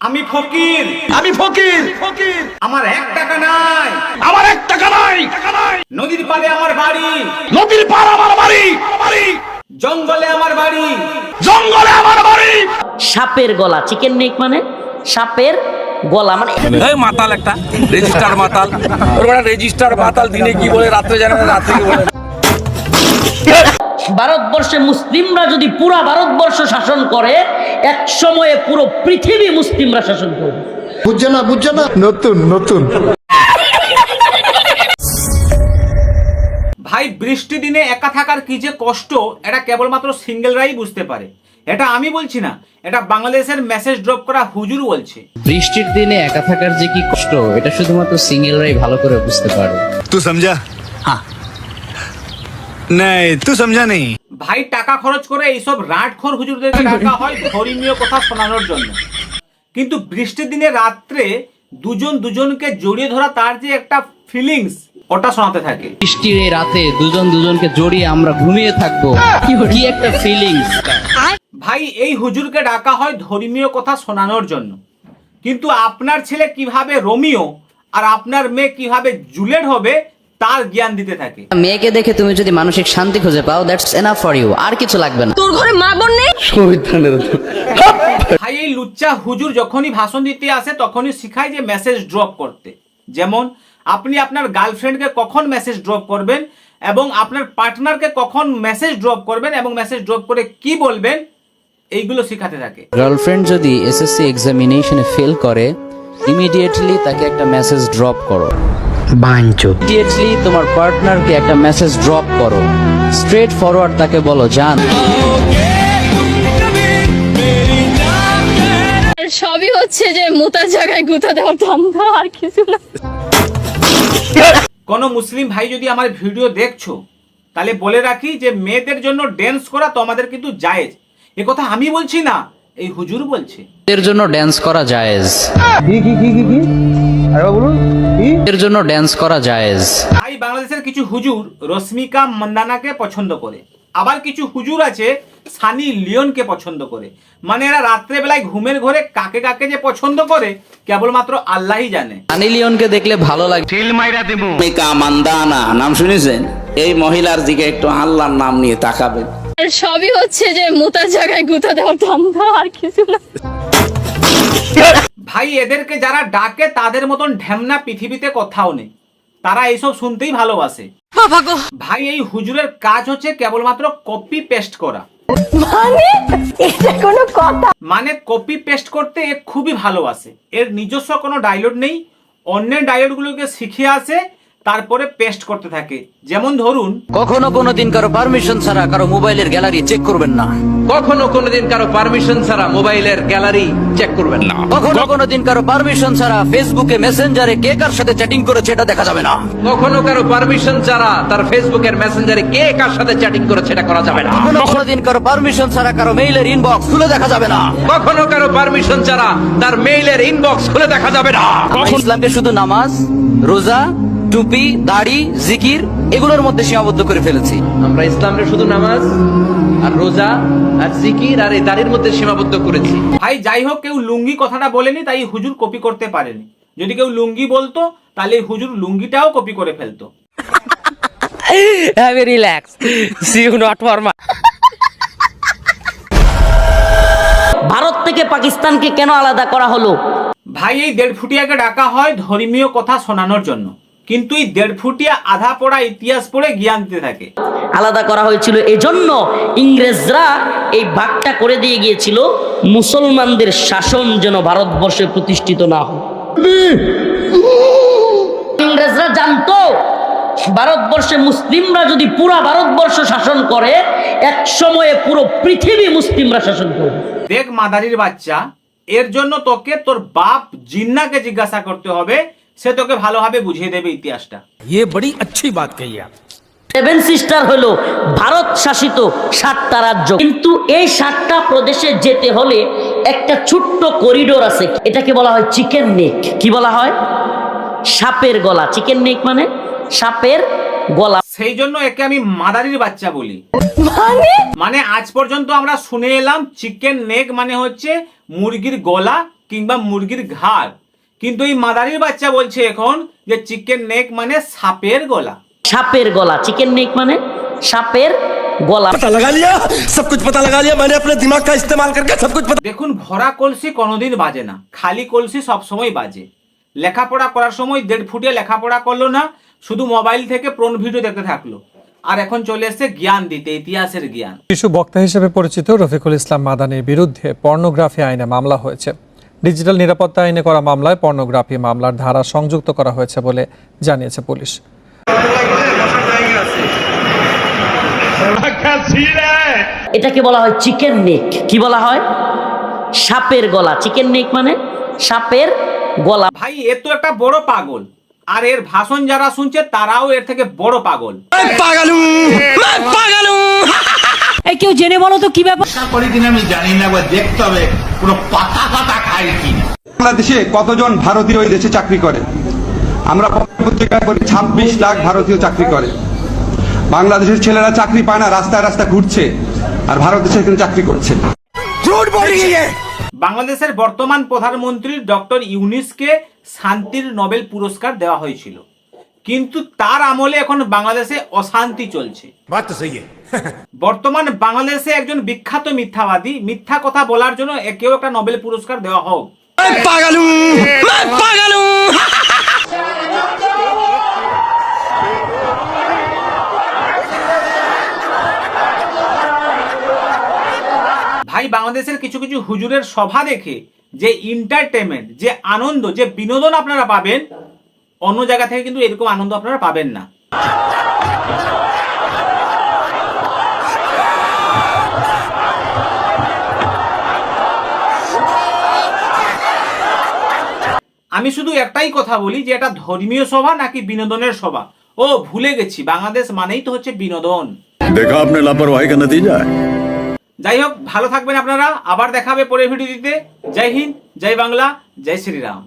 আমি ফকির। আমি ফকির। ফকির আমার এক টাকা নাই। আমার এক টাকা নাই। নদীর পাড়ে আমার বাড়ি। নদীর পার আমার বাড়ি। বাড়ি জঙ্গলে আমার বাড়ি। জঙ্গলে আমার বাড়ি। সাপের গলা চিকেন নেক মানে? সাপের গলা মানে এই মাতাল একটা রেজিস্টার মাতাল। ওর বড় রেজিস্টার মাতাল দিনে কি বলে রাত্রে জানে না রাত্রে কি বলে। ভারতবর্ষে মুসলিমরা যদি পুরা ভারতবর্ষ শাসন করে এক সময়ে পুরো পৃথিবী মুসলিমরা শাসন করবে। বুঝছে না বুঝছে না? নতুন নতুন। ভাই বৃষ্টি দিনে একা থাকার কি যে কষ্ট এটা কেবলমাত্র সিঙ্গেলরাই বুঝতে পারে। এটা আমি বলছি না এটা বাংলাদেশের মেসেজ ড্রপ করা হুজুর বলছে। বৃষ্টির দিনে একা থাকার যে কি কষ্ট এটা শুধুমাত্র সিঙ্গেলরাই ভালো করে বুঝতে পারে। তুই সমঝা হ্যাঁ नहीं तू समझा नहीं ভাই টাকা খরচ করে এইসব রাটখোর হুজুরদেরকে ডাকা হয় ধর্মীয় কথা শোনানোর জন্য কিন্তু বৃষ্টির দিনে রাত্রে দুজন দুজনকে জড়িয়ে ধরা তার যে একটা ফিলিংস ওটা শোনাতে থাকে বৃষ্টির এই রাতে দুজন দুজনকে জড়িয়ে আমরা ঘুমিয়ে থাকবো কি একটা ফিলিংস ভাই এই হুজুরকে ডাকা হয় ধর্মীয় কথা শোনানোর জন্য কিন্তু আপনার ছেলে কিভাবে রোমিও আর আপনার মেয়ে কিভাবে জুলেট হবে তার জ্ঞান দিতে থাকে। মেয়েকে দেখে তুমি যদি মানসিক শান্তি খুঁজে পাও দ্যাটস এনাফ ফর ইউ আর কিছু লাগবে না। তোর ঘরে মা বোন নেই? ভাই এই লুচ্চা হুজুর যখনই ভাষণ দিতে আসে তখনই শিখায় যে মেসেজ ড্রপ করতে। যেমন আপনি আপনার গার্লফ্রেন্ডকে কখন মেসেজ ড্রপ করবেন এবং আপনার পার্টনারকে কখন মেসেজ ড্রপ করবেন এবং মেসেজ ড্রপ করে কি বলবেন এইগুলো শেখাতে থাকে। গার্লফ্রেন্ড যদি এসএসসি এক্সামিনেশনে ফেল করে ইমিডিয়েটলি তাকে একটা মেসেজ ড্রপ করো। ইমিডিয়েটলি তোমার পার্টনারকে একটা মেসেজ ড্রপ করো। স্ট্রেট ফরওয়ার্ড তাকে বলো জান। সবই হচ্ছে যে মোতার জায়গায় গুতা দেওয়ার ধান্দা আর কিছু না। কোনো মুসলিম ভাই যদি আমার ভিডিও দেখছ তাহলে বলে রাখি যে মেয়েদের জন্য ড্যান্স করা তো আমাদের কিন্তু জায়েজ। এ কথা আমি বলছি না। এই হুজুর বলছে। এর জন্য ড্যান্স করা জায়েজ। কি কি কি কি এর জন্য ড্যান্স করা জায়েজ। তাই বাংলাদেশের কিছু হুজুর রশ্মিকা মন্দানাকে পছন্দ করে। আবার কিছু হুজুর আছে সানি লিওনকে পছন্দ করে। মানে এরা রাত্রে বেলায় ঘুমের ঘরে কাকে কাকে যে পছন্দ করে কেবলমাত্র আল্লাহই জানে। আনি লিওনকে দেখলে ভালো লাগে। মিকা মান্দানা নাম শুনেছেন? এই মহিলার দিকে একটু আল্লাহর নাম নিয়ে তাকাবেন। সবই হচ্ছে যে মোতার জায়গায় গুতা দেওয়ার ধান্দা আর কিছু না। ভাই এদেরকে যারা ডাকে তাদের মতন ঢ্যামনা পৃথিবীতে কোথাও নেই। তারা এইসব শুনতেই ভালোবাসে। ভাই এই হুজুরের কাজ হচ্ছে কেবলমাত্র কপি পেস্ট করা। মানে? কপি পেস্ট করতে এ খুবই ভালোবাসে। এর নিজস্ব কোনো ডায়লগ নেই। অন্যের ডায়লগগুলোকে শিখে আসে। তারপরে পেস্ট করতে থাকে। যেমন ধরুন কখনো কোনোদিন কারও পারমিশন ছাড়া কারও মোবাইলের গ্যালারি চেক করবেন না। কখনো কোনোদিন কারও পারমিশন ছাড়া মোবাইলের গ্যালারি চেক করবেন না। কখনো কোনোদিন কারও পারমিশন ছাড়া ফেসবুকে মেসেঞ্জারে কে কার সাথে চ্যাটিং করেছে এটা দেখা যাবে না। কখনো কারও পারমিশন ছাড়া তার ফেসবুকের মেসেঞ্জারে কে কার সাথে চ্যাটিং করেছে এটা করা যাবে না। কখনো কোনোদিন কারও পারমিশন ছাড়া কারও মেইলের ইনবক্স খুলে দেখা যাবে না। কখনো কারও পারমিশন ছাড়া তার মেইলের ইনবক্স খুলে দেখা যাবে না। ইসলামকে শুধু নামাজ রোজা টুপি দাড়ি জিকির এগুলোর মধ্যে সীমাবদ্ধ করে ফেলেছি। আমরা ইসলামের শুধু নামাজ আর রোজা আর জিকির আর এই দাড়ির মধ্যে সীমাবদ্ধ করেছি। ভাই যাই হোক কেউ লুঙ্গি কথাটা বলেনি তাই হুজুর কপি করতে পারেনি। যদি কেউ লুঙ্গি বলতো তাহলে হুজুর লুঙ্গিটাও কপি করে ফেলতো। ভারত থেকে পাকিস্তানকে কেন আলাদা করা হলো? ভাই এই দেড় ফুটিয়াকে ডাকা হয় ধর্মীয় কথা শোনানোর জন্য। কিন্তু এই দেড় ফুটিয়া আধা পড়া ইতিহাস পড়ে জ্ঞান দিতে থাকে। আলাদা করা হয়েছিল। এজন্য ইংরেজরা এই ভাগটা করে দিয়ে গিয়েছিল মুসলমানদের শাসন যেন ভারতবর্ষে প্রতিষ্ঠিত না হয় ইংরেজরা জানতো ভারতবর্ষে মুসলিমরা যদি পুরা ভারতবর্ষ শাসন করে এক সময়ে পুরো পৃথিবী মুসলিমরা শাসন করবে। দেখ মাদারির বাচ্চা এর জন্য তোকে তোর বাপ জিন্নাকে জিজ্ঞাসা করতে হবে সে তোকে ভালোভাবে বুঝিয়ে দেবে ইতিহাসটা ये बड़ी अच्छी बात कही आप সেভেন সিস্টার হলো ভারত শাসিত সাতটা রাজ্য কিন্তু এই সাতটা প্রদেশে যেতে হলে একটা ছোট্ট করিডোর আছে এটাকে বলা হয় চিকেন নেক কি বলা হয় সাপের গলা চিকেন নেক মানে সাপের গলা সেই জন্য একে আমি মাদারির বাচ্চা বলি মানে আজ পর্যন্ত আমরা শুনে এলাম চিকেন নেক মানে হচ্ছে মুরগির গলা কিংবা মুরগির ঘাড় কিন্তু এই মাদারির বাচ্চা বলছে এখন যে চিকেন নেক মানে সাপের গলা। সাপের গলা। চিকেন নেক মানে সাপের গলা। পতা লাগা লিয়া সব কিছু পতা লাগা লিয়া মানে আপনার দিমাগ কা ইস্তেমাল করকে সব কিছু পতা দেখুন ভরা কলসি কোনোদিন বাজে না। খালি কলসি সব সময় বাজে। লেখাপড়া করার সময় দেড় ফুটে লেখাপড়া করল না শুধু মোবাইল থেকে প্রণ ভিডিও দেখতে থাকল। আর এখন চলে এসেছে জ্ঞান দিতে ইতিহাসের জ্ঞান। শিশু বক্তা হিসেবে পরিচিত রফিকুল ইসলাম মাদানির বিরুদ্ধে পর্নোগ্রাফি আইনে মামলা হয়েছে। ডিজিটাল নিরাপত্তা আইনে করা মামলায় পর্নোগ্রাফি মামলার ধারা সংযুক্ত করা হয়েছে বলে জানিয়েছে পুলিশ। এটাকে বলা হয় চিকেন নেক। কি বলা হয়? সাপের গলা। চিকেন নেক মানে? সাপের গলা। ভাই এ তো একটা বড় পাগল। আর এর ভাষণ যারা শুনছে তারাও এর থেকে বড় পাগল। পাগল পাগল কেউ জেনে বলো তো কি ব্যাপার? আমি জানি না বা দেখতে হবে কোনো পাতা পাতা খাই কি? বাংলাদেশে কতজন ভারতীয় ওই দেশে চাকরি করে? আমরা পত্রিকায় করি ছাব্বিশ লাখ ভারতীয় চাকরি করে। বাংলাদেশের ছেলেরা চাকরি পায় না রাস্তায় রাস্তা ঘুরছে আর ভারতে সেখানে চাকরি করছে। বাংলাদেশের বর্তমান প্রধানমন্ত্রী ডক্টর ইউনিসকে শান্তির নোবেল পুরস্কার দেওয়া হয়েছিল। কিন্তু তার আমলে এখন বাংলাদেশে অশান্তি চলছে। বাচ্চা সেই বর্তমান বাংলাদেশে একজন বিখ্যাত মিথ্যাবাদী মিথ্যা কথা বলার জন্য কেউ একটা নোবেল পুরস্কার দেওয়া হোক। ভাই বাংলাদেশের কিছু কিছু হুজুরের সভা দেখে যে এন্টারটেনমেন্ট যে আনন্দ যে বিনোদন আপনারা পাবেন অন্য জায়গা থেকে কিন্তু এরকম আনন্দ আপনারা পাবেন না। আমি শুধু একটাই কথা বলি যে এটা ধর্মীয় সভা নাকি বিনোদনের সভা? ও ভুলে গেছি। বাংলাদেশ মানেই তো হচ্ছে বিনোদন। দেখা যাই হোক ভালো থাকবেন আপনারা। আবার দেখাবে পরের ভিডিওতে। জয় হিন্দ জয় বাংলা জয় শ্রীরাম।